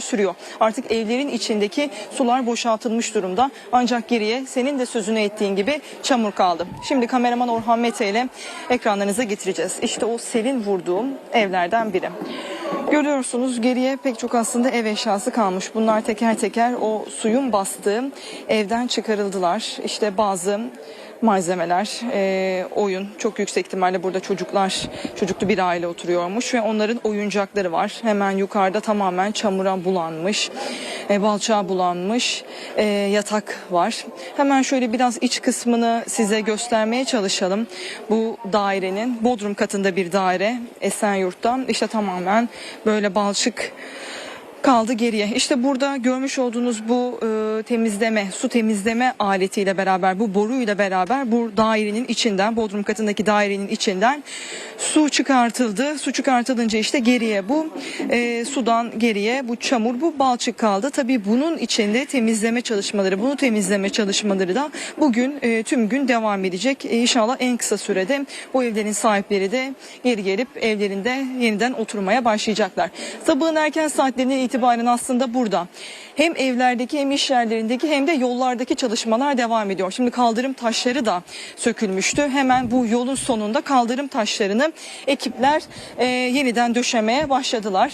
sürüyor. Artık evlerin içindeki sular boşaltılmış durumda. Ancak geriye senin de sözünü ettiğin gibi çamur kaldı. Şimdi kameraman Orhan Mete ile ekranlarınıza getireceğiz. İşte o selin vurduğum evlerden biri. Görüyorsunuz geriye pek çok aslında ev eşyası kalmış. Bunlar teker teker o suyun bastığı evden çıkarıldılar. İşte bazı malzemeler, e, oyun çok yüksek ihtimalle burada çocuklar, çocuklu bir aile oturuyormuş ve onların oyuncakları var. Hemen yukarıda tamamen çamura bulanmış, e, balçağa bulanmış e, yatak var. Hemen şöyle biraz iç kısmını size göstermeye çalışalım. Bu dairenin Bodrum katında bir daire Esenyurt'ta işte tamamen böyle balçık kaldı geriye. İşte burada görmüş olduğunuz bu e, temizleme, su temizleme aletiyle beraber, bu boruyla beraber bu dairenin içinden, Bodrum katındaki dairenin içinden su çıkartıldı. Su çıkartılınca işte geriye bu e, sudan geriye bu çamur, bu balçık kaldı. Tabii bunun içinde temizleme çalışmaları, bunu temizleme çalışmaları da bugün e, tüm gün devam edecek. E, inşallah en kısa sürede bu evlerin sahipleri de geri gelip evlerinde yeniden oturmaya başlayacaklar. Sabahın erken saatlerine itibaren aslında burada hem evlerdeki hem iş yerlerindeki hem de yollardaki çalışmalar devam ediyor. Şimdi kaldırım taşları da sökülmüştü. Hemen bu yolun sonunda kaldırım taşlarını ekipler e, yeniden döşemeye başladılar.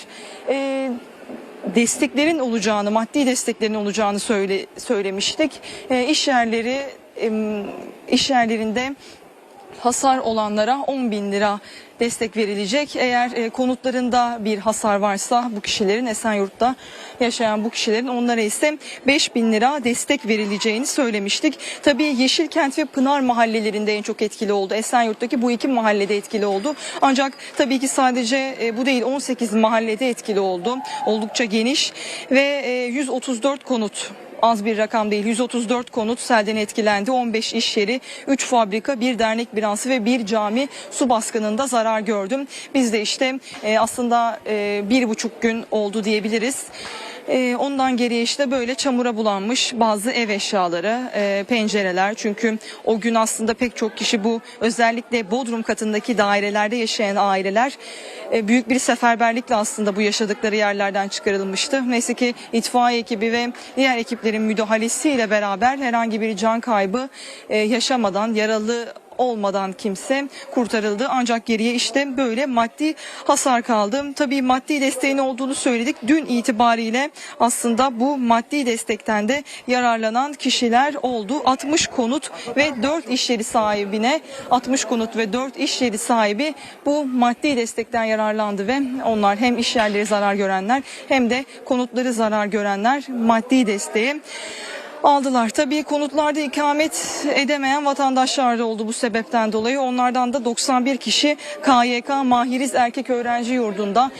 E, desteklerin olacağını, maddi desteklerin olacağını söyle, söylemiştik. E, iş yerleri, iş yerlerinde hasar olanlara 10 bin lira destek verilecek. Eğer e, konutlarında bir hasar varsa bu kişilerin Esenyurt'ta yaşayan bu kişilerin onlara ise 5 bin lira destek verileceğini söylemiştik. Tabii Yeşilkent ve Pınar mahallelerinde en çok etkili oldu. Esenyurt'taki bu iki mahallede etkili oldu. Ancak tabii ki sadece e, bu değil 18 mahallede etkili oldu. Oldukça geniş ve e, 134 konut az bir rakam değil. 134 konut selden etkilendi. 15 iş yeri, 3 fabrika, bir dernek binası ve bir cami su baskınında zarar gördüm. Biz de işte e, aslında e, bir buçuk gün oldu diyebiliriz. E, ondan geriye işte böyle çamura bulanmış bazı ev eşyaları, e, pencereler. Çünkü o gün aslında pek çok kişi bu özellikle Bodrum katındaki dairelerde yaşayan aileler e, büyük bir seferberlikle aslında bu yaşadıkları yerlerden çıkarılmıştı. Neyse ki itfaiye ekibi ve diğer ekiplerin müdahalesiyle beraber herhangi bir can kaybı e, yaşamadan yaralı olmadan kimse kurtarıldı. Ancak geriye işte böyle maddi hasar kaldı. Tabii maddi desteğin olduğunu söyledik. Dün itibariyle aslında bu maddi destekten de yararlanan kişiler oldu. 60 konut ve 4 iş yeri sahibine 60 konut ve 4 iş yeri sahibi bu maddi destekten yararlandı ve onlar hem iş yerleri zarar görenler hem de konutları zarar görenler maddi desteği aldılar. Tabii konutlarda ikamet edemeyen vatandaşlar da oldu bu sebepten dolayı. Onlardan da 91 kişi KYK Mahiriz Erkek Öğrenci Yurdu'nda